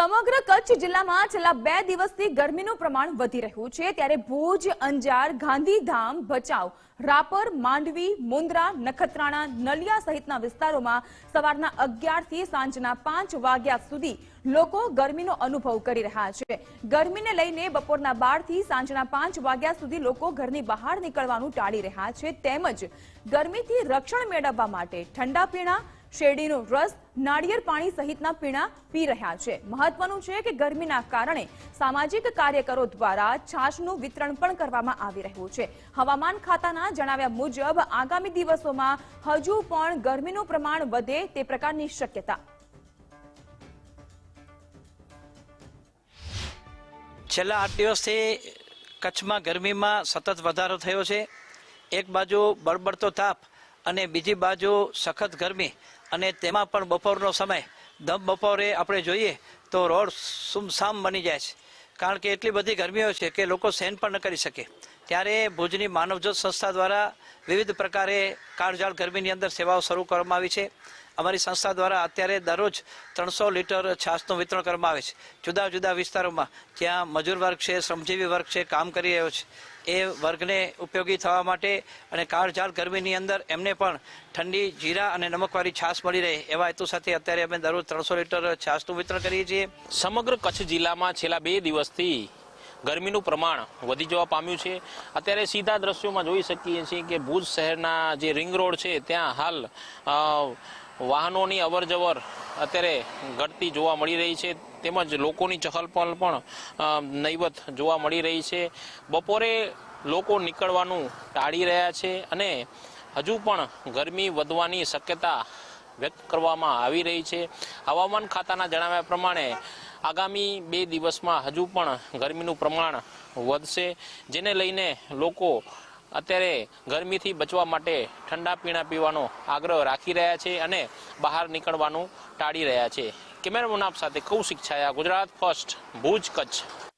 સમગ્ર કચ્છ જિલ્લામાં છેલ્લા બે દિવસથી ગરમીનું પ્રમાણ વધી રહ્યું છે. ત્યારે ભુજ, અંજાર, ગાંધીધામ, ભચાઉ, રાપર, માંડવી, મુન્દ્રા, નખત્રાણા, નલિયા સહિતના વિસ્તારોમાં સવારના અગિયારથી સાંજના પાંચ વાગ્યા સુધી લોકો ગરમીનો અનુભવ કરી રહ્યા છે. ગરમીને લઈને બપોરના બારથી સાંજના પાંચ વાગ્યા સુધી લોકો ઘરની બહાર નીકળવાનું ટાળી રહ્યા છે. તેમજ ગરમીથી રક્ષણ મેળવવા માટે ઠંડા પીણા શેરડીનો રસ નાળિયેર પાણી સહિતના પીણા પી રહ્યા છે. મહત્વનું છે કે ગરમીના કારણે સામાજિક કાર્યકરો દ્વારા છાશનું વિતરણ પણ કરવામાં આવી રહ્યું છે. હવામાન ખાતાના જણાવ્યા મુજબ, આગામી દિવસોમાં હજુ પણ ગરમીનું પ્રમાણ વધે તે પ્રકારની શક્યતા. છેલ્લા આઠ દિવસથી કચ્છમાં ગરમીમાં સતત વધારો થયો છે. એક બાજુ બળબડતો તાપ અને બીજી બાજુ સખત ગરમી અને તેમાં પણ બપોરનો સમય. દમ બપોરે આપણે જોઈએ તો રોડ સુમસામ બની જાય છે. કારણ કે એટલી બધી ગરમીઓ છે કે લોકો સહન પણ ન કરી શકે. ત્યારે ભુજની માનવજ્યોત સંસ્થા દ્વારા વિવિધ પ્રકારે કાળજાળ ગરમીની અંદર સેવાઓ શરૂ કરવામાં આવી છે. અમારી સંસ્થા દ્વારા અત્યારે દરરોજ ત્રણસો લીટર છાશનું વિતરણ કરવામાં આવે છે. જુદા જુદા વિસ્તારોમાં જ્યાં મજૂર વર્ગ છે, શ્રમજીવી વર્ગ છે, કામ કરી રહ્યો છે, એ વર્ગને ઉપયોગી થવા માટે અને કાળઝાળ ગરમીની અંદર એમને પણ ઠંડી, જીરા અને નમકવાળી છાશ મળી રહે એવા હેતુ સાથે અત્યારે અમે દરરોજ ત્રણસો લીટર છાશનું વિતરણ કરીએ છીએ. સમગ્ર કચ્છ જિલ્લામાં છેલ્લા બે દિવસથી ગરમીનું પ્રમાણ વધી જવા પામ્યું છે. અત્યારે સીધા દ્રશ્યોમાં જોઈ શકીએ છીએ કે ભુજ શહેરના જે રિંગ રોડ છે, ત્યાં હાલ વાહનોની અવરજવર અત્યારે ઘટતી જોવા મળી રહી છે. તેમજ લોકોની ચહલપહલ પણ નહીવત જોવા મળી રહી છે. બપોરે લોકો નીકળવાનું ટાળી રહ્યા છે અને હજુ પણ ગરમી વધવાની શક્યતા વ્યક્ત કરવામાં આવી રહી છે. હવામાન ખાતાના જણાવ્યા પ્રમાણે આગામી બે દિવસમાં હજુ પણ ગરમીનું પ્રમાણ વધશે, જેને લઈને લોકો અત્યારે ગરમીથી બચવા માટે ઠંડા પીણા પીવાનો આગ્રહ રાખી રહ્યા છે અને બહાર નીકળવાનું ટાળી રહ્યા છે. કેમેરા મુનાફ સાથે કૌશિક છાયા, ગુજરાત ફર્સ્ટ, ભુજ કચ્છ.